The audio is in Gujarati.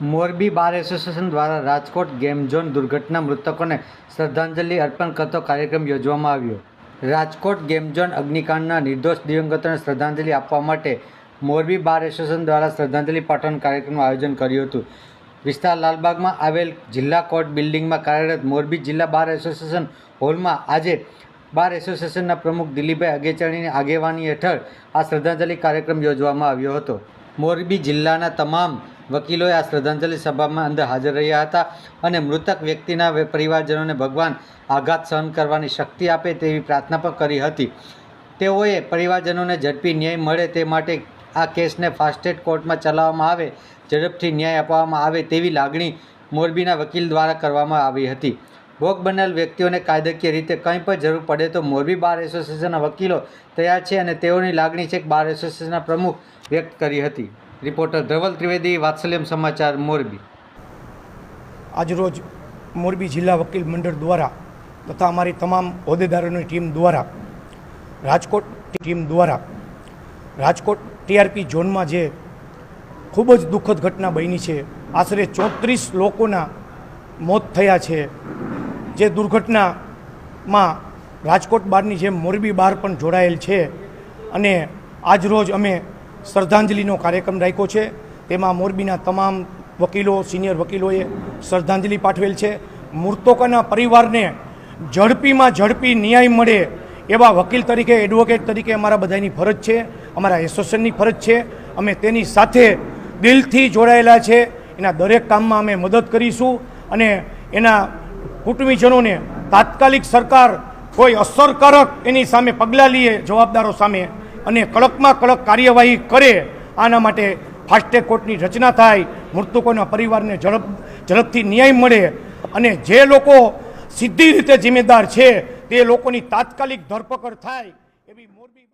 મોરબી બાર એસોસિએશન દ્વારા રાજકોટ ગેમ ઝોન દુર્ઘટના મૃતકોને શ્રદ્ધાંજલિ અર્પણ કરતો કાર્યક્રમ યોજવામાં આવ્યો. રાજકોટ ગેમ ઝોન અગ્નિકાંડના નિર્દોષ દિવંગતોને શ્રદ્ધાંજલિ આપવા માટે મોરબી બાર એસોસિએશન દ્વારા શ્રદ્ધાંજલિ પાઠવણ કાર્યક્રમનું આયોજન કર્યું હતું. વિસ્તાર લાલબાગમાં આવેલ જિલ્લા કોર્ટ બિલ્ડિંગમાં કાર્યરત મોરબી જિલ્લા બાર એસોસિએશન હોલમાં આજે બાર એસોસિએશનના પ્રમુખ દિલીપભાઈ અગેચાણીની આગેવાની હેઠળ આ શ્રદ્ધાંજલિ કાર્યક્રમ યોજવામાં આવ્યો હતો. મોરબી જિલ્લાના તમામ વકીલોએ આ શ્રદ્ધાંજલિ સભામાં અંદર હાજર રહ્યા હતા અને મૃતક વ્યક્તિના પરિવારજનોને ભગવાન આઘાત સહન કરવાની શક્તિ આપે તેવી પ્રાર્થના પણ કરી હતી. તેઓએ પરિવારજનોને ઝડપી ન્યાય મળે તે માટે આ કેસને ફાસ્ટેટ કોર્ટમાં ચલાવવામાં આવે, ઝડપથી ન્યાય આપવામાં આવે તેવી લાગણી મોરબીના વકીલ દ્વારા કરવામાં આવી હતી. ભોગ બનેલ વ્યક્તિઓને કાયદાકીય રીતે કંઈ પણ જરૂર પડે તો મોરબી બાર એસોસિએશનના વકીલો તૈયાર છે અને તેઓની લાગણી છે કે બાર એસોસિએશનના પ્રમુખ વ્યક્ત કરી હતી. રિપોર્ટર ધ્રવલ ત્રિવેદી, વાત્સલ્યમ સમાચાર, મોરબી. આજરોજ મોરબી જિલ્લા વકીલ મંડળ દ્વારા તથા અમારી તમામ હોદ્દેદારોની ટીમ દ્વારા, રાજકોટ ટીમ દ્વારા, રાજકોટ ટીઆરપી ઝોનમાં જે ખૂબ જ દુઃખદ ઘટના બની છે, આશરે ચોત્રીસ લોકોના મોત થયા છે, જે દુર્ઘટનામાં રાજકોટ બારની જેમ મોરબી બાર પણ જોડાયેલ છે અને આજરોજ અમે શ્રદ્ધાંજલિનો કાર્યક્રમ રાખ્યો છે. તેમાં મોરબીના તમામ વકીલો, સિનિયર વકીલોએ શ્રદ્ધાંજલિ પાઠવેલ છે. મૃતકોના પરિવારને ઝડપીમાં ઝડપી ન્યાય મળે એવા વકીલ તરીકે એડવોકેટ તરીકે અમારા બધાની ફરજ છે. અમારા એસોસિએશનની ફરજ છે. અમે તેની સાથે દિલથી જોડાયેલા છે. એના દરેક કામમાં અમે મદદ કરીશું અને એના કુટુંબીજનોને તાત્કાલિક સરકાર કોઈ અસરકારક એની સામે પગલાં લઈએ જવાબદારો સામે અને કડકમાં કડક કાર્યવાહી કરે, આના માટે ફાસ્ટેગ કોર્ટની રચના થાય, મૃતકોના પરિવારને ઝડપ, ઝડપથી ન્યાય મળે અને જે લોકો સીધી રીતે જિમ્મેદાર છે, તે લોકોની તાત્કાલિક ધરપકડ થાય એવી મોરબી